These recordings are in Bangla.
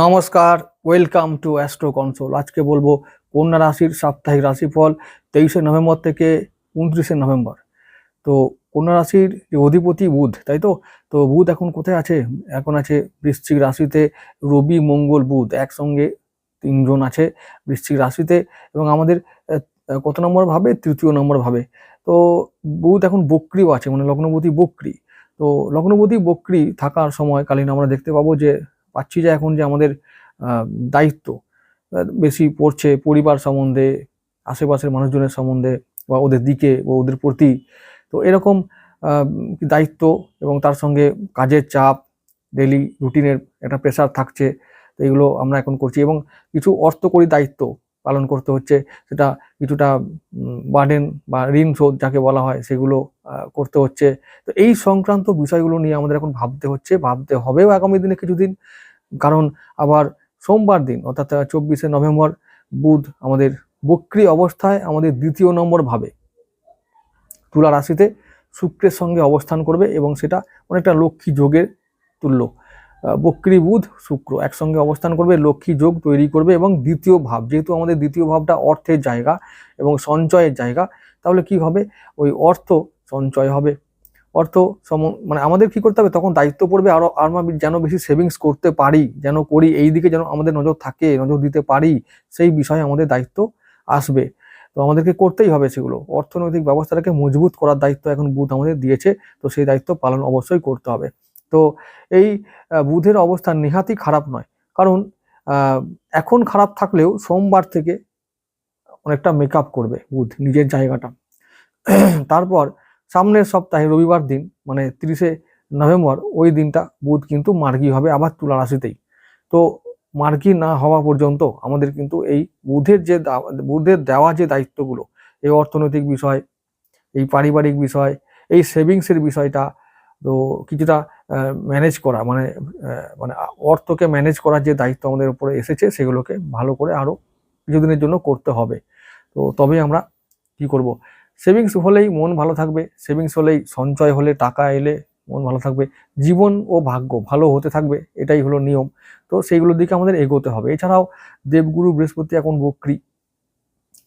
নমস্কার, ওয়েলকাম টু অ্যাস্ট্রো কনসোল। আজকে বলব কন্যা রাশির সাপ্তাহিক রাশিফল তেইশে নভেম্বর থেকে উনত্রিশে নভেম্বর। তো কন্যা রাশির যে অধিপতি বুধ, তাই তো? তো বুধ এখন কোথায় আছে? এখন আছে বৃশ্চিক রাশিতে রবি, মঙ্গল, বুধ। একসঙ্গে তিনজন আছে বৃশ্চিক রাশিতে এবং আমাদের কত নম্বর ভাবে? তৃতীয় নম্বর ভাবে। তো বুধ এখন বক্রিও আছে মানে লগ্নপতি বক্রি। তো লগ্নপতি বক্রি থাকার সময় কালীন আমরা দেখতে পাবো যে পাচ্ছি যে এখন যে আমাদের দায়িত্ব বেশি পড়ছে পরিবার সম্বন্ধে, আশেপাশের মানুষজনের সম্বন্ধে বা ওদের দিকে বা ওদের প্রতি। তো এরকম দায়িত্ব এবং তার সঙ্গে কাজের চাপ ডেলি রুটিনের একটা প্রেশার থাকছে, তো এগুলো আমরা এখন করছি এবং কিছু অর্থকরী দায়িত্ব পালন করতে হচ্ছে, সেটা কিছুটা বার্ডেন বা ঋণ শোধ যাকে বলা হয়, সেগুলো করতে হচ্ছে। তো এই সংক্রান্ত বিষয়গুলো নিয়ে আমাদের এখন ভাবতে হচ্ছে, ভাবতে হবেও আগামী দিনে কিছুদিন। কারণ আবার সোমবার দিন, অর্থাৎ চব্বিশে নভেম্বর, বুধ আমাদের বক্রি অবস্থায় আমাদের দ্বিতীয় নম্বর ভাবে। তুলা রাশিতে শুক্রের সঙ্গে অবস্থান করবে এবং সেটা অনেকটা লক্ষ্মী যোগের তুল্য। বক্রি বুধ শুক্র একসঙ্গে অবস্থান করবে, লক্ষ্মী যোগ তৈরি করবে এবং দ্বিতীয় ভাব, যেহেতু আমাদের দ্বিতীয় ভাবটা অর্থের জায়গা এবং সঞ্চয়ের জায়গা, তাহলে কি হবে? ওই অর্থ সঞ্চয় হবে। অর্থ সম মানে আমাদের কি করতে হবে? তখন দায়িত্ব পড়বে আরও, আর যেন বেশি সেভিংস করতে পারি, যেন করি, এই দিকে যেন আমাদের নজর থাকে, নজর দিতে পারি, সেই বিষয়ে আমাদের দায়িত্ব আসবে। তো আমাদেরকে করতেই হবে সেগুলো। অর্থনৈতিক ব্যবস্থাটাকে মজবুত করার দায়িত্ব এখন বুধ আমাদের দিয়েছে, তো সেই দায়িত্ব পালন অবশ্যই করতে হবে। তো এই বুধের অবস্থান নেহাতি খারাপ নয়। কারণ এখন খারাপ থাকলেও সোমবার থেকে অনেকটা মেকআপ করবে বুধ নিজের জায়গাটা। তারপর সামনের সপ্তাহে রবিবার দিন মানে তিরিশে নভেম্বর, ওই দিনটা বুধ কিন্তু মার্গী হবে আবার তুলা রাশিতেই। তো মার্গী না হওয়া পর্যন্ত আমাদের কিন্তু এই বুধের যে বুধের দেওয়া যে দায়িত্বগুলো, এই অর্থনৈতিক বিষয়, এই পারিবারিক বিষয়, এই সেভিংসের বিষয়টা, তো কিছুটা ম্যানেজ করা মানে মানে অর্থকে ম্যানেজ করার যে দায়িত্ব আমাদের উপরে এসেছে, সেগুলোকে ভালো করে আরও কিছুদিনের জন্য করতে হবে। তো তবেই আমরা কি করব? সেভিংস হলেই মন ভালো থাকবে সেভিংস হলেই সঞ্চয় হলে টাকা এলে মন ভালো থাকবে, জীবন ও ভাগ্য ভালো হতে থাকবে, এটাই হলো নিয়ম। তো সেইগুলোর দিকে আমাদের এগোতে হবে। এছাড়াও দেবগুরু বৃহস্পতি এখন বক্রি।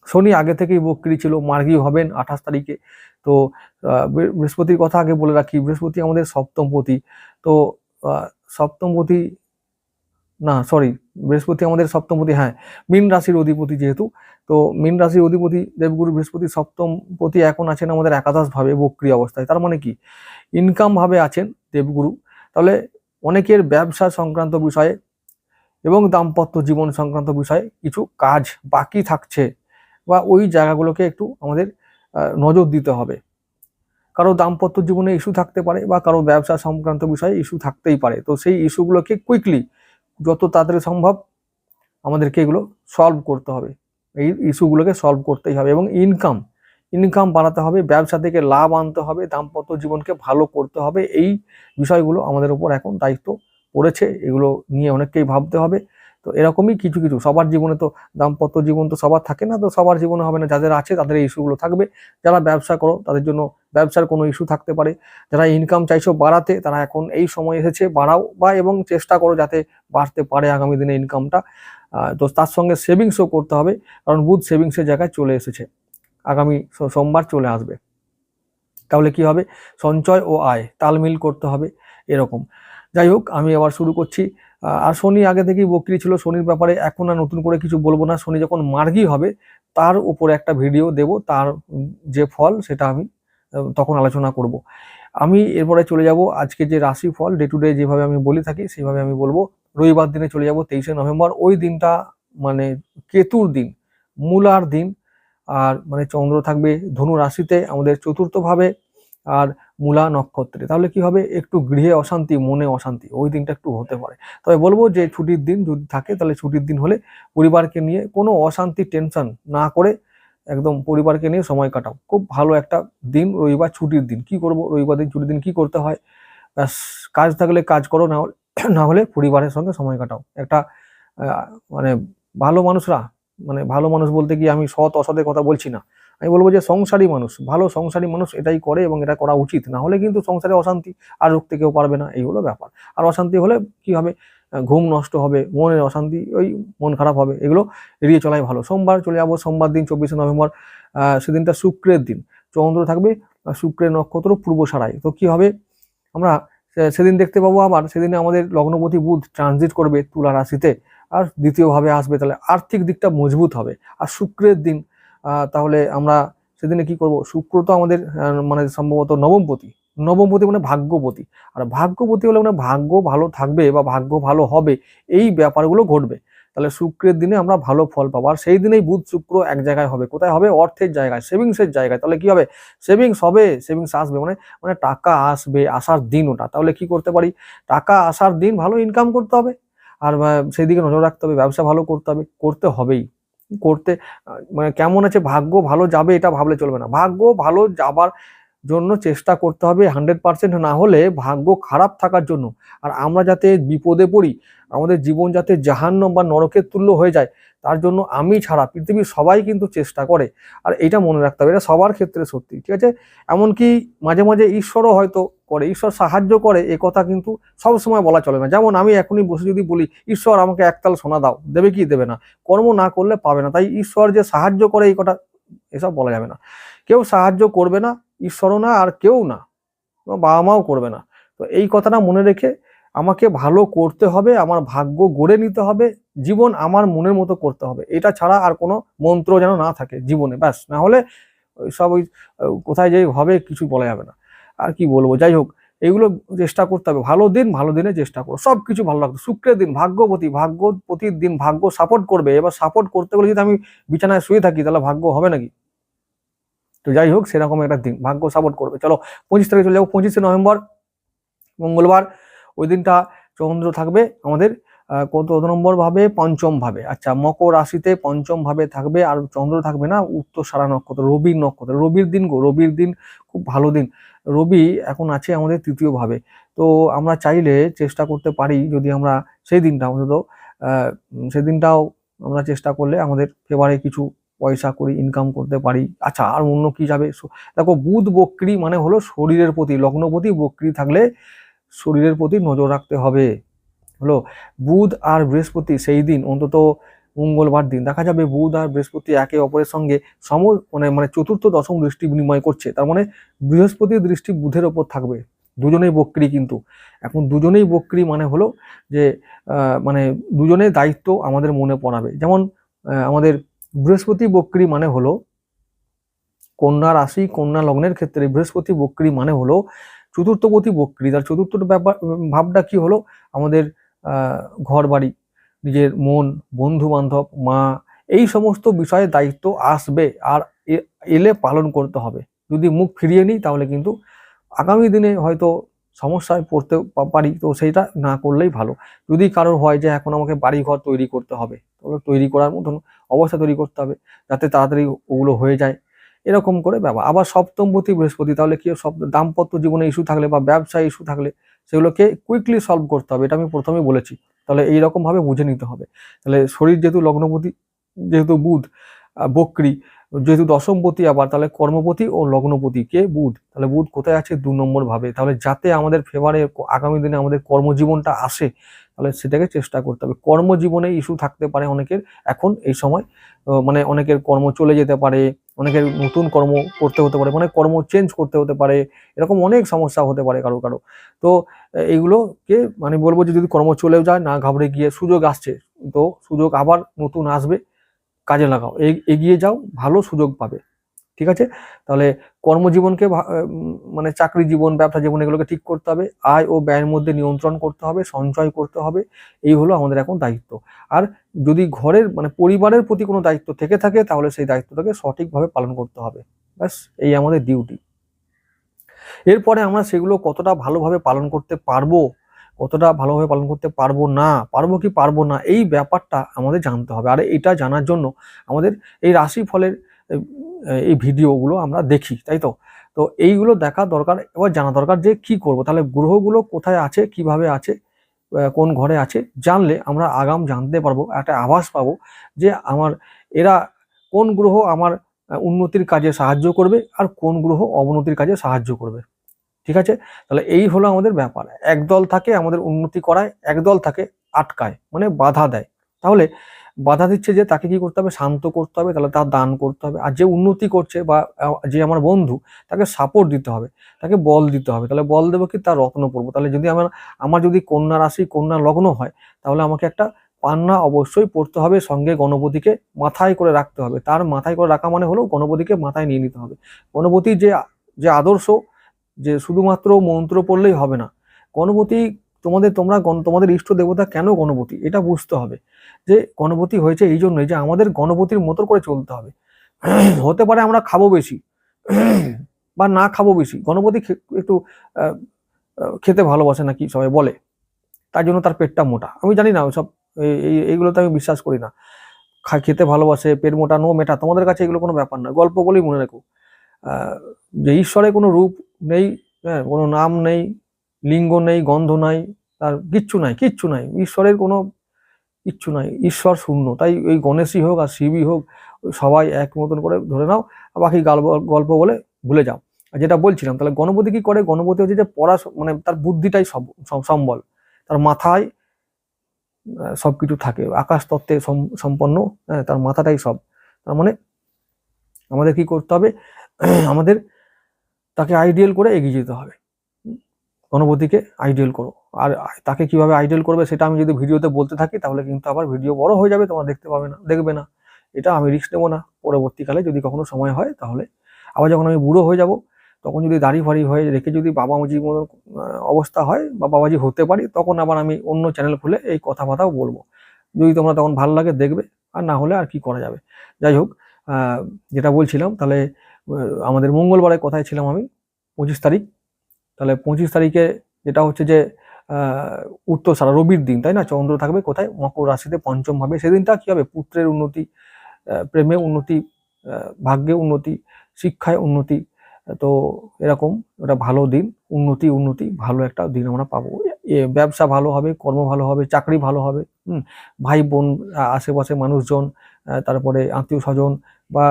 শনি আগে থেকেই বক্রি ছিল, মার্গী হবেন আঠাশ তারিখে। তো বৃহস্পতির কথা আগে বলে রাখি, বৃহস্পতি আমাদের সপ্তমপতি। তো সপ্তমপতি না সরি বৃহস্পতি আমাদের সপ্তমপতি হ্যাঁ মীন রাশির অধিপতি যেহেতু, তো মীন রাশির অধিপতি দেবগুরু বৃহস্পতি সপ্তমপতি এখন আছেন আমাদের একাদশ ভাবে বক্রি অবস্থায়। তার মানে কি? ইনকামভাবে আছেন দেবগুরু। তাহলে অনেকের ব্যবসা সংক্রান্ত বিষয়ে এবং দাম্পত্য জীবন সংক্রান্ত বিষয়ে কিছু কাজ বাকি থাকছে বা ওই জায়গাগুলোকে একটু আমাদের নজর দিতে হবে। কারও দাম্পত্য জীবনে ইস্যু থাকতে পারে বা কারও ব্যবসা সংক্রান্ত বিষয়ে ইস্যু থাকতেই পারে। তো সেই ইস্যুগুলোকে কুইকলি যত তাড়াতাড়ি সম্ভব আমাদেরকে এগুলো সলভ করতে হবে। এই ইস্যুগুলোকে সলভ করতেই হবে এবং ইনকাম ইনকাম বাড়াতে হবে, ব্যবসা থেকে লাভ আনতে হবে, দাম্পত্য জীবনকে ভালো করতে হবে, এই বিষয়গুলো আমাদের উপর এখন দায়িত্ব পড়েছে। এগুলো নিয়ে অনেককেই ভাবতে হবে। তো এরকমই কিছু কিছু। সবার জীবনে তো দাম্পত্য জীবন তো সবার থাকে না, তো সবার জীবনে হবে না। যাদের আছে তাদের এই ইস্যুগুলো থাকবে। যারা ব্যবসা করো, তাদের জন্য ব্যবসার কোনো ইস্যু থাকতে পারে। যারা ইনকাম চাইছো বাড়াতে, তারা এখন এই সময় এসেছে, বাড়াও বা এবং চেষ্টা করো যাতে বাড়তে পারে আগামী দিনে ইনকামটা তো তার সঙ্গে সেভিংসও করতে হবে, কারণ বুধ সেভিংসের জায়গায় চলে এসেছে। আগামী সোমবার চলে আসবে। তাহলে কি হবে? সঞ্চয় ও আয়, তালমিল করতে হবে, এরকম। যাই হোক, আমি আবার শুরু করছি। আর শনি আগে থেকেই বকরি ছিল, শনির ব্যাপারে এখন আর নতুন করে কিছু বলব না। শনি যখন মার্গি হবে, তার উপরে একটা ভিডিও দেব, তার যে ফল সেটা আমি তখন আলোচনা করব। আমি এরপরে চলে যাব, আজকে যে রাশি ফল ডে টু ডে যেভাবে আমি বলে থাকি, সেইভাবে আমি বলব। রবিবার দিনে চলে যাব, তেইশে নভেম্বর। ওই দিনটা মানে কেতুর দিন, মূলার দিন। আর মানে চন্দ্র থাকবে ধনু রাশিতে, আমাদের চতুর্থভাবে। আর মূলা নক্ষত্রে। তাহলে কি হবে? একটু গৃহে অশান্তি, মনে অশান্তি, ওই দিনটা একটু হতে পারে। তবে বলব যে ছুটির দিন যদি থাকে, তাহলে ছুটির দিন হলে পরিবারকে নিয়ে কোনো অশান্তি, টেনশন না করে একদম পরিবারকে নিয়ে সময় কাটাও। খুব ভালো একটা দিন রবিবার ছুটির দিন। কি করব? রবিবার দিন ছুটির দিন কি করতে হয়? ব্যাস, কাজ থাকলে কাজ করো, না না হলে পরিবারের সঙ্গে সময় কাটাও। একটা মানে ভালো মানুষরা মানে ভালো মানুষ বলতে কি আমি সৎ অসতের কথা বলছি না। আমি বলব যে সংসারী মানুষ, ভালো সংসারী মানুষ এটাই করে এবং এটা করা উচিত। না হলে কিন্তু সংসারে অশান্তি আর রুখতে কেউ পারবে না, এই হলো ব্যাপার। আর অশান্তি হলে কি হবে? ঘুম নষ্ট হবে, মনের অশান্তি, ওই মন খারাপ হবে, এগুলো এড়িয়ে চলাই ভালো। সোমবার চলে যাব, সোমবার দিন চব্বিশে নভেম্বর সেদিনটা শুক্রের দিন। চন্দ্র থাকবে শুক্রের নক্ষত্র পূর্ব সারাই তো কি হবে? আমরা সেদিন দেখতে পাবো আবার, সেদিনে আমাদের লগ্নপতি বুধ ট্রানজিট করবে তুলা রাশিতে, আর দ্বিতীয়ভাবে আসবে তাহলে আর্থিক দিকটা মজবুত হবে। আর শুক্রের দিন তাহলে আমরা সেদিনে কি করব? শুক্র তো আমাদের মানে সম্ভবত নবমপতি। নবমপতি মানে ভাগ্যপতি। আর ভাগ্যপতি হলে মানে ভাগ্য ভালো থাকবে বা ভাগ্য ভালো হবে, এই ব্যাপারগুলো ঘটবে। তাহলে শুক্রের দিনে আমরা ভালো ফল পাবো। আর সেই দিনেই বুধ শুক্র এক জায়গায় হবে। কোথায় হবে? অর্থের জায়গায়, সেভিংসের জায়গায়। তাহলে কি হবে? সেভিংস হবে, সেভিংস আসবে। মানে মানে টাকা আসবে, আসার দিন ওটা। তাহলে কি করতে পারি? টাকা আসার দিন ভালো ইনকাম করতে হবে। আর সেই দিকে নজর রাখতে হবে। ব্যবসা ভালো করতে হবে, করতে হবেই। করতে মানে কেমন আছে ভাগ্য ভালো যাবে এটা ভাবলে চলবে না। ভাগ্য ভালো যাবার জন্য চেষ্টা করতে হবে হান্ড্রেড পার্সেন্ট না হলে ভাগ্য খারাপ থাকার জন্য। আর আমরা যাতে বিপদে পড়ি, আমাদের জীবন যাতে জাহান্ন বা নরকের তুল্য হয়ে যায়, তার জন্য আমি ছাড়া পৃথিবীর সবাই কিন্তু চেষ্টা করে। আর এটা মনে রাখতে হবে, এটা সবার ক্ষেত্রে সত্যি, ঠিক আছে? এমনকি মাঝে মাঝে ঈশ্বরও হয়তো করে, ঈশ্বর সাহায্য করে, এ কথা কিন্তু সব সময় বলা চলে না। যেমন আমি এখনই বসে যদি বলি, ঈশ্বর আমাকে একতাল সোনা দাও, দেবে কি দেবে না? কর্ম না করলে পাবে না। তাই ঈশ্বর যে সাহায্য করে, এই কথা এসব বলা যাবে না। কেউ সাহায্য করবে না, ঈশ্বরও না, আর কেউ না। বাবা মাও করবে না। তো এই কথাটা মনে রেখে আমাকে ভালো করতে হবে, আমার ভাগ্য গড়ে নিতে হবে, জীবন আমার মনের মতো করতে হবে। এটা ছাড়া আর কোনো মন্ত্র যেন না থাকে জীবনে, ব্যাস। না হলে সব ওই কোথায় যে হবে কিছু বলা যাবে না। আর কি বলব? যাই হোক, এগুলো চেষ্টা করতে হবে। ভালো দিন, ভালো দিনে চেষ্টা করো। সব কিছু ভালো লাগতো শুক্রের দিন ভাগ্যপতি ভাগ্যপতির দিন ভাগ্য সাপোর্ট করবে। এবার সাপোর্ট করতে গেলে যদি আমি বিছানায় শুয়ে থাকি, তাহলে ভাগ্য হবে নাকি? তো যাই হোক, সেরকম একটা দিন। ভাগ্য সাপোর্ট করবে। চলো, পঁচিশ তারিখে চলে যাব। পঁচিশে নভেম্বর, মঙ্গলবার। ওই দিনটা চন্দ্র থাকবে আমাদের কত নম্বর ভাবে? পঞ্চম ভাবে। আচ্ছা মকর রাশিতে পঞ্চম ভাবে থাকবে। আর চন্দ্র থাকবে না, উত্তর সারা নক্ষত্র, রবির নক্ষত্র। রবির দিন গো, রবির দিন, খুব ভালো দিন। রবি এখন আছে আমাদের তৃতীয় ভাবে। তো আমরা চাইলে চেষ্টা করতে পারি যদি আমরা সেই দিনটা অন্তত আহ, উম, সেই দিনটাও আমরা চেষ্টা করলে আমাদের ফেভারে কিছু পয়সা করি ইনকাম করতে পারি। আচ্ছা আর অন্য কি যাবে? দেখো বুধ বক্রি মানে হলো শরীরের প্রতি লগ্নপতি বক্রি থাকলে শরীরের প্রতি নজর রাখতে হবে। হলো বুধ আর বৃহস্পতি সেই দিন অন্তত মঙ্গলবার দিন। দেখা যাবে বুধ আর বৃহস্পতি একে অপরের সঙ্গে সম মানে মানে চতুর্থ, দশম দৃষ্টি বিনিময় করছে। তার মানে বৃহস্পতির দৃষ্টি বুধের ওপর থাকবে। দুজনেই বক্রি কিন্তু। এখন দুজনেই বক্রি মানে হলো যে মানে দুজনের দায়িত্ব আমাদের মনে পড়াবে। যেমন আমাদের বৃহস্পতি বক্রি মানে হলো কন্যা রাশি, কন্যা লগ্নের ক্ষেত্রে বৃহস্পতি বক্রি মানে হলো চতুর্থপতি বক্রি। তার চতুর্থ ব্যাপার, ভাবটা কি হলো? আমাদের ঘর বাড়ি নিজের মন বন্ধু বান্ধব মা, এই সমস্ত বিষয়ে দায়িত্ব আসবে আর এলে পালন করতে হবে। যদি মুখ ফিরিয়ে নিই তাহলে কিন্তু আগামী দিনে হয়তো সমস্যায় পড়তে পারি, তো সেইটা না করলেই ভালো। যদি কারোর হয় যে এখন আমাকে বাড়ি ঘর তৈরি করতে হবে তাহলে তৈরি করার মতন অবস্থা তৈরি করতে হবে যাতে তাড়াতাড়ি ওগুলো হয়ে যায়, এরকম করে ব্যাপার আবার সপ্তমপতি বৃহস্পতি, তাহলে কি সব দাম্পত্য জীবনে ইস্যু থাকলে বা ব্যবসায় ইস্যু থাকলে সেগুলোকে কুইকলি সলভ করতে হবে, এটা আমি প্রথমেই বলেছি। তাহলে এইরকম ভাবে বুঝে নিতে হবে। তাহলে শরীর যেহেতু লগ্নপতি, যেহেতু বুধ বক্রি, যেহেতু দশমপতি আবার, তাহলে কর্মপতি ও লগ্নপতি কে বুধ? তাহলে বুধ কোথায় আছে? দু নম্বর ভাবে। তাহলে যাতে আমাদের ফেভারে আগামী দিনে আমাদের কর্মজীবনটা আসে, তাহলে সেটাকে চেষ্টা করতে হবে। কর্মজীবনে ইস্যু থাকতে পারে অনেকের। এখন এই সময় মানে অনেকের কর্ম চলে যেতে পারে অনেকের নতুন কর্ম করতে হতে পারে মানে কর্ম চেঞ্জ করতে হতে পারে, এরকম অনেক সমস্যা হতে পারে কারও কারও। তো এইগুলোকে মানে বলব যে যদি কর্ম চলেও যায়, না ঘাবড়ে গিয়ে সুযোগ আসছে, তো সুযোগ আবার নতুন আসবে, কাজে লাগাও। এগিয়ে যাও, ভালো সুযোগ পাবে। ঠিক আছে? তাহলে কর্মজীবনকে মানে চাকরি জীবন, ব্যবসা জীবন এগুলোকে ঠিক করতে হবে। আয় ও ব্যয়ের মধ্যে নিয়ন্ত্রণ করতে হবে, সঞ্চয় করতে হবে। এই হলো আমাদের এখন দায়িত্ব। আর যদি ঘরের মানে পরিবারের প্রতি কোনো দায়িত্ব থেকে থাকে, তাহলে সেই দায়িত্বটাকে সঠিকভাবে পালন করতে হবে। ব্যাস, এই আমাদের ডিউটি এরপরে আমরা সেগুলো কতটা ভালোভাবে পালন করতে পারব, কতটা ভালোভাবে পালন করতে পারব না, পারব কি পারব না, এই ব্যাপারটা আমাদের জানতে হবে। আর এটা জানার জন্য আমাদের এই রাশি ফলের এই ভিডিওগুলো আমরা দেখি, তাই তো? তো এইগুলো দেখা দরকার, এবার জানা দরকার যে কি করব? তাহলে গ্রহগুলো কোথায় আছে, কীভাবে আছে কোন ঘরে আছে, জানলে আমরা আগাম জানতে পারব, একটা আভাস পাবো যে আমার, এরা কোন গ্রহ আমার উন্নতির কাজে সাহায্য করবে আর কোন গ্রহ অবনতির কাজে সাহায্য করবে। ঠিক আছে? তাহলে এই হলো আমাদের ব্যাপার। একদল থাকে আমাদের উন্নতি করায়, একদল থাকে আটকায় মানে বাধা দেয়। তাহলে বাধা দিচ্ছে যে তাকে কি করতে হবে? শান্ত করতে হবে, তাহলে তার দান করতে হবে। আর যে উন্নতি করছে বা যে আমার বন্ধু, তাকে সাপোর্ট দিতে হবে, তাকে বল দিতে হবে। তাহলে বল দেবো কি? তার রত্ন পড়ব। তাহলে যদি আমার আমার যদি কন্যা রাশি, কন্যা লগ্ন হয়, তাহলে আমাকে একটা পান্না অবশ্যই পড়তে হবে, সঙ্গে গণপতিকে মাথায় করে রাখতে হবে। তার মাথায় করে রাখা মানে হলো গণপতিকে মাথায় নিয়ে নিতে হবে। গণপতির যে যে আদর্শ, যে শুধুমাত্র মন্ত্র পড়লেই হবে না। গণপতি তোমাদের, তোমরা তোমাদের ইষ্ট দেবতা কেন গণপতি? এটা বুঝতে হবে যে গণপতি হয়েছে এই জন্যই যে আমাদের গণপতির মতো করে চলতে হবে। হতে পারে আমরা খাব বেশি বা না খাব বেশি। গণপতি একটু খেতে ভালোবাসে নাকি সবাই বলে। তার জন্য তার পেটটা মোটা। আমি জানি না, সব এইগুলোতে আমি বিশ্বাস করি না। খেতে ভালোবাসে, পেট মোটা, নো মেটা, তোমাদের কাছে এগুলো কোনো ব্যাপার না। গল্প বলেই মনে রাখো। যে ঈশ্বরের কোনো রূপ নেই হ্যাঁ কোনো নাম নেই লিঙ্গ নেই গন্ধ নাই তার কিচ্ছু নাই কিচ্ছু নাই। ঈশ্বরের কোনো কিচ্ছু নাই ঈশ্বর শূন্য। তাই ওই গণেশই হোক আর শিবই হোক সবাই এক মতন করে ধরে নাও বাকি গল্প গল্প বলে ভুলে যাও। আর যেটা বলছিলাম তাহলে গণপতি কি করে? গণপতি হচ্ছে যে পড়া মানে তার বুদ্ধিটাই সব সম্বল। তার মাথায় সব কিছু থাকে। আকাশ তত্ত্বে সম- সম্পন্ন হ্যাঁ, তার মাথাটাই সব। তার মানে আমাদের কি করতে হবে? আমাদের তাকে আইডিয়াল করে এগিয়ে যেতে হবে। গণপতিকে আইডিয়াল করো। আর তাকে কীভাবে আইডিয়াল করবে সেটা আমি যদি ভিডিওতে বলতে থাকি তাহলে কিন্তু আবার ভিডিও বড় হয়ে যাবে তোমরা দেখতে পাবে না দেখবে না। এটা আমি রিস্ক নেব না। পরবর্তীকালে যদি কখনো সময় হয় তাহলে আবার যখন আমি বুড়ো হয়ে যাব তখন যদি দাড়ি ফাড়ি হয়ে রেখে যদি বাবাজি মতো আহ, অবস্থা হয় বা বাবাজি হতে পারি তখন আবার আমি অন্য চ্যানেল খুলে এই কথাবার্তাও বলব। যদি তোমরা তখন ভালো লাগে দেখবে আর না হলে আর কি করা যাবে? যাই হোক যেটা বলছিলাম তাহলে আমাদের মঙ্গলবারের কথায় ছিলাম আমি? পঁচিশ তারিখ তাহলে পঁচিশ তারিখে যেটা হচ্ছে যে উত্তর সারা রবির দিন, তাই না? চন্দ্র থাকবে কোথায়? মকর রাশিতে পঞ্চম হবে। সেদিনটা কি হবে? পুত্রের উন্নতি প্রেমে উন্নতি ভাগ্যে উন্নতি, শিক্ষায় উন্নতি, তো এরকম একটা ভালো দিন। উন্নতি উন্নতি, ভালো একটা দিন আমরা পাবো। ব্যবসা ভালো হবে, কর্ম ভালো হবে, চাকরি ভালো হবে, হুম? ভাই, বোন, আশেপাশে মানুষজন তারপরে আত্মীয় স্বজন বা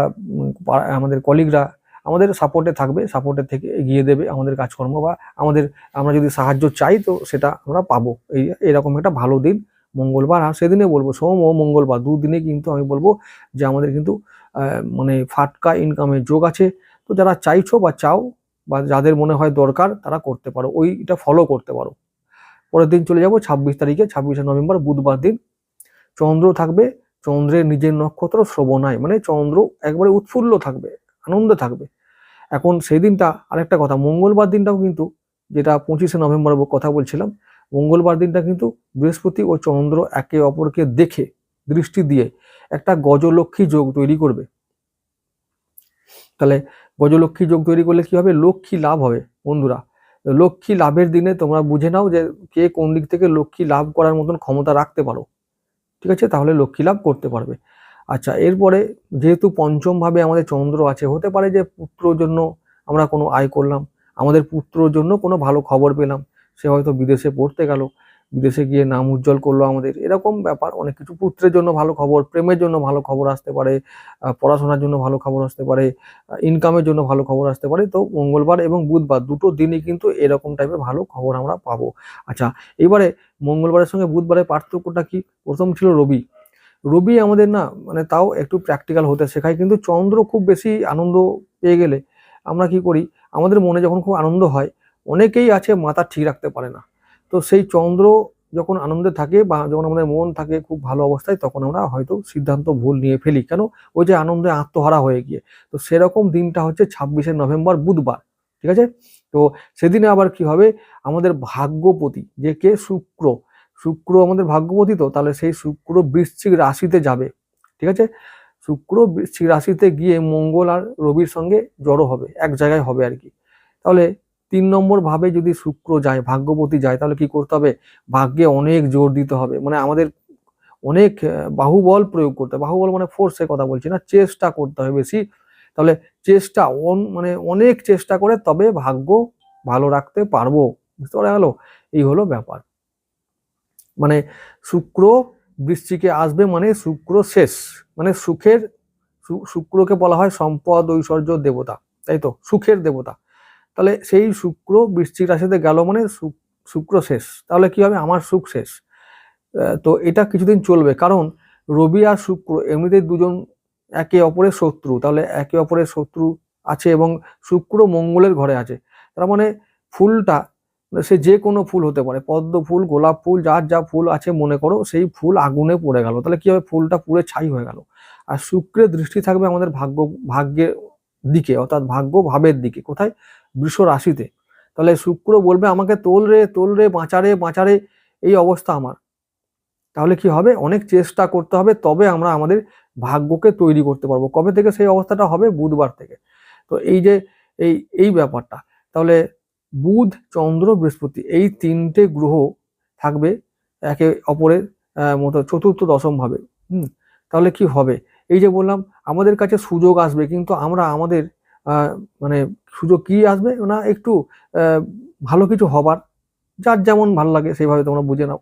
আমাদের কলিগরা আমাদের সাপোর্টে থাকবে সাপোর্টে থেকে এগিয়ে দেবে আমাদের কাজকর্ম বা আমাদের, আমরা যদি সাহায্য চাই তো সেটা আমরা পাবো। এই, এরকম একটা ভালো দিন মঙ্গলবার আর সেদিনে বলব, সোম ও মঙ্গলবার দুদিনে কিন্তু আমি বলব যে আমাদের কিন্তু মানে ফাটকা ইনকামের যোগ আছে। তো যারা চাইছো বা চাও বা যাদের মনে হয় দরকার তারা করতে পারো, ওইটা ফলো করতে পারো। পরের দিন চলে যাব, ছাব্বিশ তারিখে, ছাব্বিশে নভেম্বর, বুধবার দিন। চন্দ্র থাকবে, চন্দ্রের নিজের নক্ষত্র শ্রবণায় মানে চন্দ্র একবারে উৎফুল্ল থাকবে। আনন্দে থাকবে। এখন সেই দিনটা আরেকটা কথা, মঙ্গলবার দিনটাও কিন্তু যেটা পঁচিশে নভেম্বর কথা বলছিলাম, মঙ্গলবার দিনটা কিন্তু বৃহস্পতি ও চন্দ্র একে অপরকে দেখে, দৃষ্টি দিয়ে একটা গজলক্ষ্মী যোগ তৈরি করবে। তাহলে গজলক্ষ্মী যোগ তৈরি করলে কি হবে? লক্ষ্মী লাভ হবে। বন্ধুরা, লক্ষ্মী লাভের দিনে তোমরা বুঝে নাও যে কে কোন দিক থেকে লক্ষ্মী লাভ করার মতন ক্ষমতা রাখতে পারো। ঠিক আছে? তাহলে লক্ষ্মী লাভ করতে পারবে। আচ্ছা এরপরে যেহেতু পঞ্চমভাবে আমাদের চন্দ্র আছে, হতে পারে যে পুত্রর জন্য আমরা কোনো আয় করলাম, আমাদের পুত্রর জন্য কোনো ভালো খবর পেলাম, সে হয়তো বিদেশে পড়তে গেল, বিদেশে গিয়ে নাম উজ্জ্বল করল আমাদের, এরকম ব্যাপার, অনেক কিছু পুত্রের জন্য ভালো খবর, প্রেমের জন্য ভালো খবর আসতে পারে পড়াশোনার জন্য ভালো খবর আসতে পারে ইনকামের জন্য ভালো খবর আসতে পারে, তো মঙ্গলবার এবং বুধবার দুটো দিনই কিন্তু এরকম টাইপের ভালো খবর আমরা পাবো। আচ্ছা এবারে মঙ্গলবারের সঙ্গে বুধবারের পার্থক্যটা কি? প্রথম ছিল রবি রবি আমাদের না মানে তাও একটু প্র্যাকটিক্যাল হতে শেখায়, কিন্তু চন্দ্র খুব বেশি আনন্দ পেয়ে গেলে আমরা কি করি, আমাদের মনে যখন খুব আনন্দ হয়, অনেকেই আছে মাথা ঠিক রাখতে পারে না। তো সেই চন্দ্র যখন আনন্দে থাকে বা যখন আমাদের মন থাকে খুব ভালো অবস্থায়, তখন আমরা হয়তো সিদ্ধান্ত ভুল নিয়ে ফেলি। কেন? ওই যে আনন্দে আত্মহারা হয়ে গিয়ে। তো সেরকম দিনটা হচ্ছে ছাব্বিশে নভেম্বর, বুধবার, ঠিক আছে? তো সেদিনে আবার কি হবে? আমাদের ভাগ্যপতি, যে কে? শুক্র শুক্র আমাদের ভাগ্যপতি তো তাহলে সেই শুক্র বৃশ্চিক রাশিতে যাবে, ঠিক আছে? শুক্র বৃশ্চিক রাশিতে গিয়ে মঙ্গল আর রবির সঙ্গে জড়ো হবে, এক জায়গায় হবে আর কি। তাহলে তিন নম্বর ভাবে যদি শুক্র যায়, ভাগ্যবতী যায়, তাহলে কি করতে হবে? ভাগ্যে অনেক জোর দিতে হবে মানে আমাদের অনেক বাহুবল প্রয়োগ করতে হবে। বাহুবল মানে ফোর্সের কথা বলছি না, চেষ্টা করতে হবে বেশি। তাহলে চেষ্টা অন- মানে অনেক চেষ্টা করে তবে ভাগ্য ভালো রাখতে পারব, বুঝতে পারা গেল? এই হলো ব্যাপার। মানে শুক্র বৃষ্টিকে আসবে মানে শুক্র শেষ মানে সুখের শুক্রকে বলা হয় সম্পদ, ঐশ্বর্য, দেবতা, তাই তো? সুখের দেবতা। তাহলে সেই শুক্র বৃশ্চিক রাশিতে গেল মানে শুক্র শেষ। তাহলে কি হবে? আমার সুখ শেষ। তো এটা কিছুদিন চলবে। কারণ রবি আর শুক্র এমনিতেই দুজন একে অপরের শত্রু। তাহলে একে অপরের শত্রু আছে এবং শুক্র মঙ্গলের ঘরে আছে। তার মানে ফুলটা সে যে কোনো ফুল হতে পারে, পদ্ম ফুল, গোলাপ ফুল, যার যা ফুল আছে মনে করো, সেই ফুল আগুনে পড়ে গেল। তাহলে কি হবে? ফুলটা পুড়ে ছাই হয়ে গেল। আর শুক্রের দৃষ্টি থাকবে আমাদের ভাগ্য, ভাগ্যের দিকে, অর্থাৎ ভাগ্য ভাবের দিকে। কোথায়? বৃষ রাশিতে। তাহলে শুক্র বলবে, আমাকে তোল রে তোল রে বাঁচারে বাঁচারে এই অবস্থা আমার। তাহলে কি হবে? অনেক চেষ্টা করতে হবে, তবে আমরা আমাদের ভাগ্যকে তৈরি করতে পারব। কবে থেকে সেই অবস্থাটা হবে? বুধবার থেকে। তো এই যে, এই এই ব্যাপারটা। তাহলে বুধ, চন্দ্র, বৃহস্পতি এই তিনটে গ্রহ থাকবে একে অপরের মতো চতুর্থ, দশম ভাবে। হুম, তাহলে কি হবে? এই যে বললাম, আমাদের কাছে সুযোগ আসবে, কিন্তু আমরা আমাদের মানে সুযোগ কি আসবে? না, একটু ভালো কিছু হবার, যার যেমন ভালো লাগে সেইভাবে তোমরা বুঝে নাও।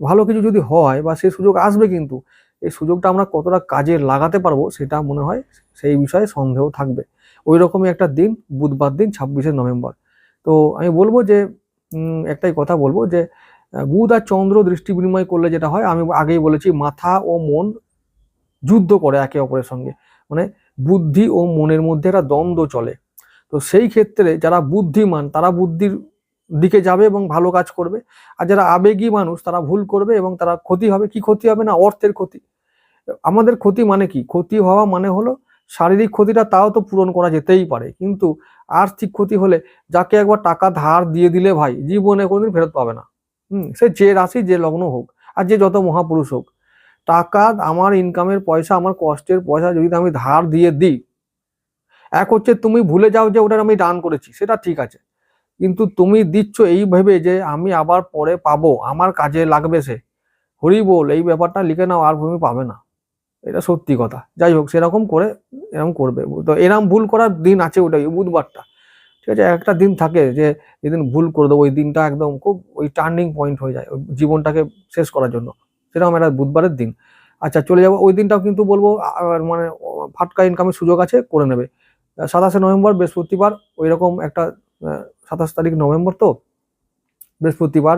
ভালো কিছু যদি হয় বা সেই সুযোগ আসবে কিন্তু, এই সুযোগটা আমরা কতটা কাজে লাগাতে পারব সেটা মনে হয় সেই বিষয়ে সন্দেহ থাকবে। ওই রকমই একটা দিন, বুধবার দিন, ছাব্বিশে নভেম্বর। তো আমি বলব যে একটাই কথা বলব যে বুধ আর চন্দ্র দৃষ্টি বিনিময় করলে যেটা হয়, আমি আগেই বলেছি মাথা ও মন যুদ্ধ করে একে অপরের সঙ্গে। মানে বুদ্ধি ও মনের মধ্যে একটা দ্বন্দ্ব চলে। তো সেই ক্ষেত্রে যারা বুদ্ধিমান, তারা বুদ্ধির দিকে যাবে এবং ভালো কাজ করবে। আর যারা আবেগী মানুষ, তারা ভুল করবে এবং তারা ক্ষতি হবে। কি ক্ষতি হবে না? অর্থের ক্ষতি। আমাদের ক্ষতি মানে কি? ক্ষতি হওয়া মানে হলো শারীরিক ক্ষতিটা তাও তো পূরণ করা যেতেই পারে। কিন্তু আর্থিক ক্ষতি হলে যাকে একবার টাকা ধার দিয়ে দিলে ভাই, জীবনে কোনোদিন ফেরত পাবে না। হুম, সে যে রাশি, যে লগ্ন হোক, আর যে যত মহাপুরুষ হোক, টাকা আমার ইনকামের পয়সা, আমার কষ্টের পয়সা যদি আমি ধার দিয়ে দিই, এক হচ্ছে তুমি ভুলে যাও যে ওটা আমি দান করেছি, সেটা ঠিক আছে। কিন্তু তুমি দিচ্ছ এই ভেবে যে আমি আবার পরে পাবো, আমার কাজে লাগবে সে। হরি বল, এই ব্যাপারটা লিখে নাও, আর তুমি পাবে না। এটা সত্যি কথা। যাই হোক, সেরকম করে এরকম করবে। তো এরম ভুল করার দিন আছে ওটাই বুধবারটা। ঠিক আছে, একটা দিন থাকে যে যেদিন ভুল করে দেবো, ওই দিনটা একদম খুব ওই টার্নিং পয়েন্ট হয়ে যায় ওই জীবনটাকে শেষ করার জন্য। সেরকম একটা বুধবারের দিন। আচ্ছা চলে যাব। ওই দিনটাও কিন্তু বলব মানে ফাটকা ইনকামের সুযোগ আছে, করে নেবে। সাতাশে নভেম্বর, বৃহস্পতিবার ওই রকম একটা সাতাশ তারিখ নভেম্বর তো, বৃহস্পতিবার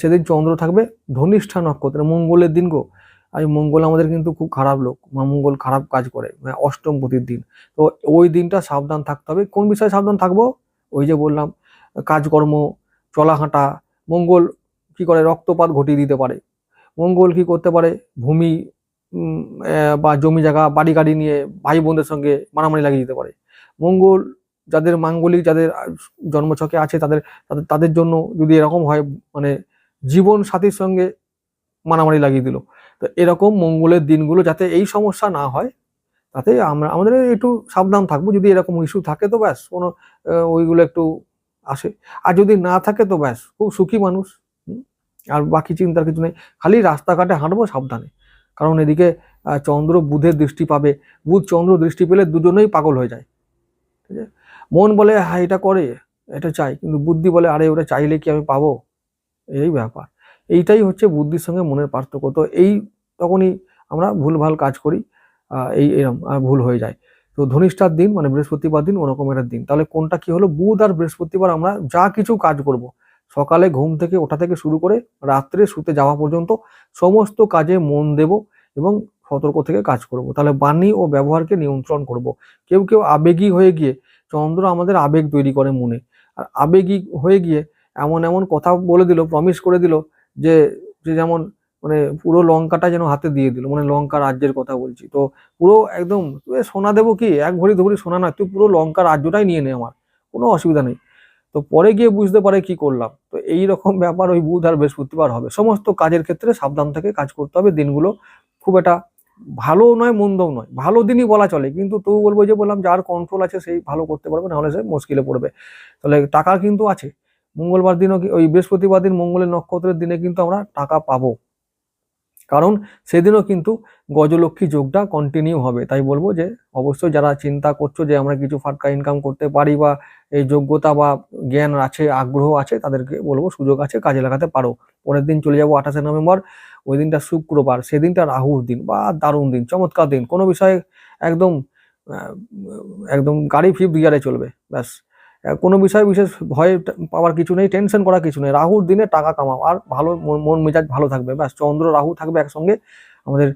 সেদিন চন্দ্র থাকবে, ধনিষ্ঠা নক্ষত্রে, মঙ্গলের দিন গো। আর মঙ্গল আমাদের কিন্তু খুব খারাপ লোক। মঙ্গল খারাপ কাজ করে মানে অষ্টম পতির দিন। তো ওই দিনটা সাবধান থাকতে হবে। কোন বিষয়ে সাবধান থাকব? ওই যে বললাম, কাজকর্ম, চলাহাঁটা। মঙ্গল কি করে? রক্তপাত ঘটিয়ে দিতে পারে। মঙ্গল কি করতে পারে? ভূমি বা জমি জায়গা বাড়ি গাড়ি নিয়ে ভাই বোনদের সঙ্গে মারামারি লাগিয়ে দিতে পারে। মঙ্গল যাদের মাঙ্গলিক, যাদের জন্মছকে আছে, তাদের তাদের তাদের জন্য যদি এরকম হয় মানে জীবন সাথীর সঙ্গে মারামারি লাগিয়ে দিল। তো এরকম মঙ্গলের দিনগুলো যাতে এই সমস্যা না হয়, তাতে আমরা, আমাদের একটু সাবধান থাকব। যদি এরকম ইস্যু থাকে তো ব্যাস, কোনো ওইগুলো একটু আসে। আর যদি না থাকে তো ব্যাস, খুব সুখী মানুষ আর বাকি চিন্তার কিছু নেই। খালি রাস্তাঘাটে হাঁটবো সাবধানে। কারণ এদিকে চন্দ্র বুধের দৃষ্টি পাবে। বুধ চন্দ্র দৃষ্টি পেলে দুজনেই পাগল হয়ে যায়। ঠিক আছে? মন বলে হ্যাঁ এটা করে, এটা চাই। কিন্তু বুদ্ধি বলে, আরে, ওটা চাইলে কি আমি পাবো? এই ব্যাপার। এইটাই হচ্ছে বুদ্ধির সঙ্গে মনের পার্থক্য। তো এই তখনই আমরা ভুলভাল কাজ করি এই এরম ভুল হয়ে যায়। তো ধনিষ্ঠার দিন মানে বৃহস্পতিবার দিন ওরকম একটা দিন। তাহলে কোনটা কি হলো? বুধ আর বৃহস্পতিবার আমরা যা কিছু কাজ করব। সকালে ঘুম থেকে, ওঠা থেকে শুরু করে রাত্রে শুতে যাওয়া পর্যন্ত সমস্ত কাজে মন দেব এবং সতর্ক থেকে কাজ করব। তাহলে বাণী ও ব্যবহারকে নিয়ন্ত্রণ করব। কেউ কেউ আবেগী হয়ে গিয়ে, চন্দ্র আমাদের আবেগ তৈরি করে মনে। আর আবেগী হয়ে গিয়ে এমন এমন কথা বলে দিল প্রমিস করে দিল যে যে যেমন মানে পুরো লঙ্কাটা যেন হাতে দিয়ে দিল মানে লঙ্কা রাজ্যের কথা বলছি। তো পুরো একদম তুই সোনা দেবো কি? এক ভরি, দু সোনা না তুই পুরো লঙ্কা রাজ্যটাই নিয়ে নে আমার, কোনো অসুবিধা নেই। তো পরে গিয়ে বুঝতে পারে কি করলাম। তো এই রকম ব্যাপার ওই বুধ আর বৃহস্পতিবার হবে। সমস্ত কাজের ক্ষেত্রে সাবধান থেকে কাজ করতে হবে। দিনগুলো খুব একটা ভালো নয়, মন্দও নয়। ভালো দিনই বলা চলে, কিন্তু তবু বলব যে বললাম যার কন্ট্রোল আছে সেই ভালো করতে পারবে, নাহলে সে মুশকিলে পড়বে। তাহলে টাকা কিন্তু আছে। মঙ্গলবার দিনও ওই বৃহস্পতিবার দিন মঙ্গলের নক্ষত্রের দিনে কিন্তু আমরা টাকা পাবো। কারণ সেদিনও কিন্তু গজলক্ষ্মী যোগটা কন্টিনিউ হবে। তাই বলব যে, অবশ্যই যারা চিন্তা করছ যে, আমরা কিছু ফাটকা ইনকাম করতে পারি বা এই যোগ্যতা বা জ্ঞান আছে, আগ্রহ আছে, তাদেরকে বলব সুযোগ আছে, কাজে লাগাতে পারো। পরের দিন চলে যাব আঠাশে নভেম্বর, ওই দিনটা শুক্রবার, সেদিনটা রাহুর দিন বা দারুণ দিন, চমৎকার দিন। কোনো বিষয়ে একদম একদম গাড়ি ফিফথ গিয়ারে চলবে, ব্যাস। কোনো বিষয়ে বিশেষ ভয় পাওয়ার কিছু নেই টেনশন করার কিছু নেই। রাহুর দিনে টাকা কামাও। আর ভালো, মন- মেজাজ ভালো থাকবে। ব্যাস, চন্দ্র, রাহু থাকবে একসঙ্গে। আমাদের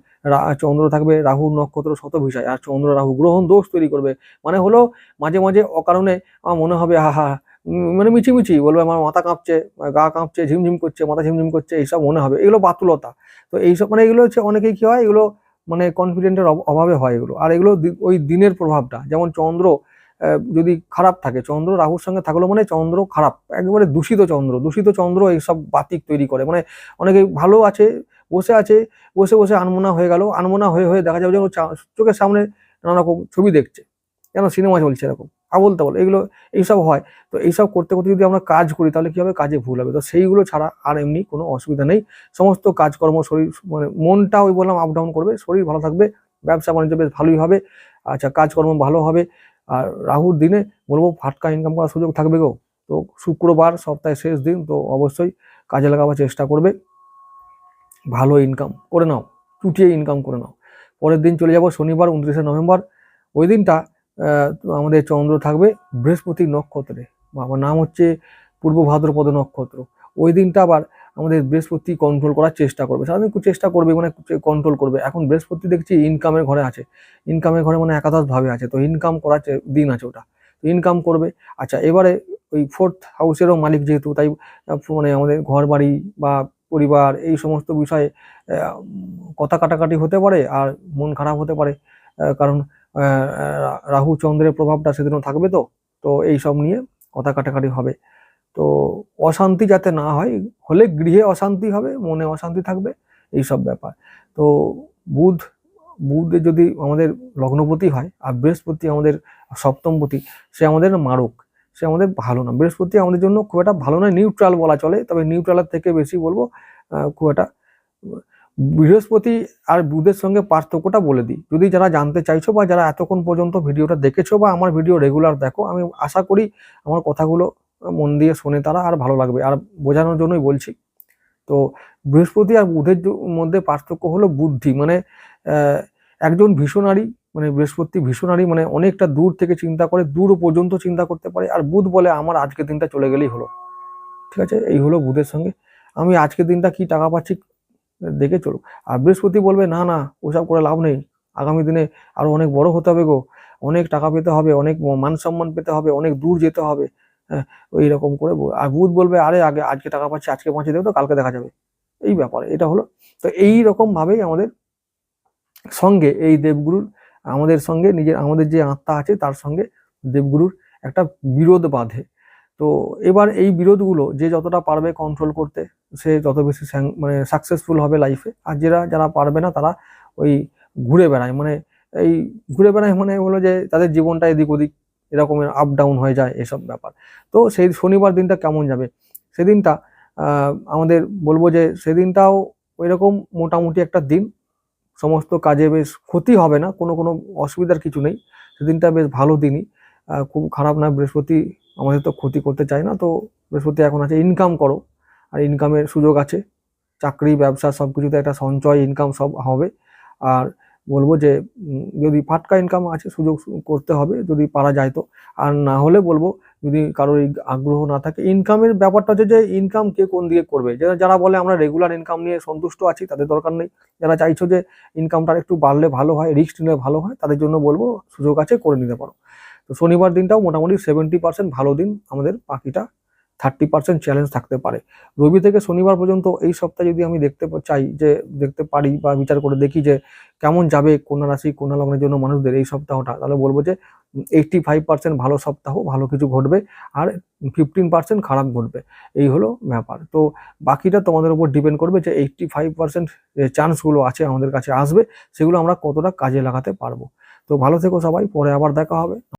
চন্দ্র থাকবে রাহু, নক্ষত্র শত বিষয় আর চন্দ্র, রাহু গ্রহণ, দোষ তৈরি করবে। মানে হলো, মাঝে মাঝে অকারণে আমার মনে হবে হা মানে মিছিমিছি। বলবে, আমার মাথা কাঁপছে, গা কাঁপছে, ঝিমঝিম করছে, মাথা ঝিমঝিম করছে। এইসব মনে হবে। এগুলো বাতুলতা। তো এইসব মানে এগুলো হচ্ছে, অনেকেই কী হয়, এগুলো মানে কনফিডেন্টের অভাবে হয় এগুলো। আর এগুলো ওই দিনের প্রভাবটা। যেমন চন্দ্র যদি খারাপ থাকে, চন্দ্র রাহুর সঙ্গে থাকল মানে চন্দ্র খারাপ, একেবারে দূষিত চন্দ্র দূষিত চন্দ্র এইসব বাতিক তৈরি করে। মানে অনেকে ভালো আছে, বসে আছে, বসে বসে আনমোনা হয়ে গেল, আনমোনা হয়ে হয়ে দেখা যাবে যে চোখের সামনে নানা রকম ছবি দেখছে। যেন সিনেমা চলছে এরকম? আবল তাবল এগুলো, এইসব হয়। তো এইসব করতে করতে যদি আমরা কাজ করি, তাহলে কি হবে? কাজে ভুল হবে। তো সেইগুলো ছাড়া আর এমনি কোনো অসুবিধা নেই। সমস্ত কাজকর্ম, শরীর মানে মনটা ওই বললাম আপ ডাউন করবে, শরীর ভালো থাকবে ব্যবসা বাণিজ্য বেশ ভালোই হবে। আচ্ছা কাজকর্ম ভালো হবে। আর রাহুর দিনে বলব ফাটকা ইনকাম করার সুযোগ থাকবে গো। তো শুক্রবার সপ্তাহের শেষ দিন, তো অবশ্যই কাজে লাগাবার চেষ্টা করবে। ভালো ইনকাম করে নাও, চুটিয়ে ইনকাম করে নাও। পরের দিন চলে যাব শনিবার, উনত্রিশে নভেম্বর। ওই দিনটা আমাদের চন্দ্র থাকবে বৃহস্পতি নক্ষত্রে। আমার নাম হচ্ছে পূর্ব ভাদ্রপদ নক্ষত্র। ওই দিনটা আবার আমাদের বৃহস্পতি কন্ট্রোল করার চেষ্টা করবে। সারাদিন চেষ্টা করবে মানে কন্ট্রোল করবে। এখন বৃহস্পতি দেখছি ইনকামের ঘরে আছে। ইনকামের ঘরে মানে একাদশ ভাবে আছে। তো ইনকাম করার দিন আছে ওটা। তো ইনকাম করবে। আচ্ছা এবারে ওই ফোর্থ হাউসেরও মালিক যেহেতু, তাই মানে আমাদের ঘর বাড়ি বা পরিবার এই সমস্ত বিষয়ে কথা কাটাকাটি হতে পারে আর মন খারাপ হতে পারে কারণ রাহু চন্দ্রের প্রভাবটা সেদিনও থাকবে তো। তো এই সব নিয়ে কথা কাটাকাটি হবে। তো অশান্তি যাতে না হয়, হলে গৃহে অশান্তি হবে, মনে অশান্তি থাকবে, এই সব ব্যাপার। তো বুধ বুধ যদি আমাদের লগ্নপতি হয়, আর বৃহস্পতি আমাদের সপ্তমপতি, সে আমাদের মারক, সে আমাদের ভালো না। বৃহস্পতি আমাদের জন্য খুব একটা ভালো নয় নিউট্রাল বলা চলে, তবে নিউট্রালের থেকে বেশি বলব খুব একটা বৃহস্পতি আর বুধের সঙ্গে পার্থক্যটা বলে দিই। যদি যারা জানতে চাইছো বা যারা এতক্ষণ পর্যন্ত ভিডিওটা দেখেছ বা আমার ভিডিও রেগুলার দেখো, আমি আশা করি আমার কথাগুলো মন দিয়ে শোনে তারা আর ভালো লাগবে। আর বোঝানোর জন্যই বলছি, তো বৃহস্পতি আর বুধের মধ্যে পার্থক্য হলো বুদ্ধি। মানে একজন ভীষণারী মানে বৃহস্পতি ভীষণারী মানে অনেকটা দূর থেকে চিন্তা করে, দূর পর্যন্ত চিন্তা করতে পারে। আর বুধ বলে, আমার আজকের দিনটা চলে গেলেই হলো। ঠিক আছে? এই হলো বুধের সঙ্গে। আমি আজকের দিনটা কি টাকা পাচ্ছি দেখে চলুক। আর বৃহস্পতি বলবে, না না, ওসব করে লাভ নেই। আগামী দিনে আরও অনেক বড় হতে হবে গো। অনেক টাকা পেতে হবে, অনেক মান সম্মান পেতে হবে, অনেক দূর যেতে হবে। ওই রকম করে আর বুধ বলবে, আরে, আগে, আজকে টাকা পাচ্ছি, আজকে পৌঁছে দেবো তো, কালকে দেখা যাবে। এই ব্যাপারে, এটা হলো। তো এই রকম ভাবেই আমাদের সঙ্গে এই দেবগুরুর, আমাদের সঙ্গে নিজের, আমাদের যে আত্মা আছে, তার সঙ্গে দেবগুরুর একটা বিরোধ বাঁধে। তো এবার এই বিরোধগুলো, যে যতটা পারবে কন্ট্রোল করতে, সে যত বেশি মানে সাকসেসফুল হবে লাইফে আর যারা যারা পারবে না, তারা ওই ঘুরে বেড়ায়। মানে এই ঘুরে বেড়ায় মানে হলো যে, তাদের জীবনটা এদিক ওদিক এরকমের আপ ডাউন হয়ে যায় এসব ব্যাপার। তো সেই শনিবার দিনটা কেমন যাবে? সেদিনটা আমাদের বলব যে সেদিনটাও ওই রকম মোটামুটি একটা দিন। সমস্ত কাজে বেশ ক্ষতি হবে না, কোনো কোনো অসুবিধার কিছু নেই। সেদিনটা বেশ ভালো দিনই। খুব খারাপ না, বৃহস্পতি আমাদের তো ক্ষতি করতে চায় না, তো বৃহস্পতি এখন আছে ইনকাম করো। আর ইনকামের সুযোগ আছে। চাকরি, ব্যবসা সব কিছুতে একটা সঞ্চয় ইনকাম সব হবে। আর বলব যে যদি ফাটকা ইনকাম আছে, সুযোগ করতে হবে, যদি পারা যায় তো। আর না হলে বলব, যদি কারোর আগ্রহ না থাকে ইনকামের ব্যাপারটা হচ্ছে যে ইনকাম কে কোন দিকে করবে? যারা বলে আমরা রেগুলার ইনকাম নিয়ে সন্তুষ্ট আছি, তাদের দরকার নেই। যারা চাইছো যে ইনকামটা একটু বাড়লে ভালো হয় রিস্ক নিলে ভালো হয়, তাদের জন্য বলব, সুযোগ আছে, করে নিতে পারো। তো শনিবার দিনটাও মোটামুটি সেভেন্টি পার্সেন্ট ভালো দিন আমাদের বাকিটা থার্টি পার্সেন্ট চ্যালেঞ্জ থাকতে পারে। রবি থেকে শনিবার পর্যন্ত এই সপ্তাহে যদি আমি দেখতে চাই যে, দেখতে পারি বা বিচার করে দেখি যে, কেমন যাবে কন্যা রাশি কন্যা লগ্নের জন্য মানুষদের এই সপ্তাহটা, তাহলে বলব যে এইটটি ফাইভ পার্সেন্ট ভালো সপ্তাহ, ভালো কিছু ঘটবে আর ফিফটিন পার্সেন্ট খারাপ ঘটবে। এই হলো ব্যাপার। তো বাকিটা তোমাদের উপর ডিপেন্ড করবে যে এইটটি ফাইভ পার্সেন্ট চান্সগুলো আছে আমাদের কাছে আসবে, সেগুলো আমরা কতটা কাজে লাগাতে পারব। তো ভালো থেকো সবাই, পরে আবার দেখা হবে।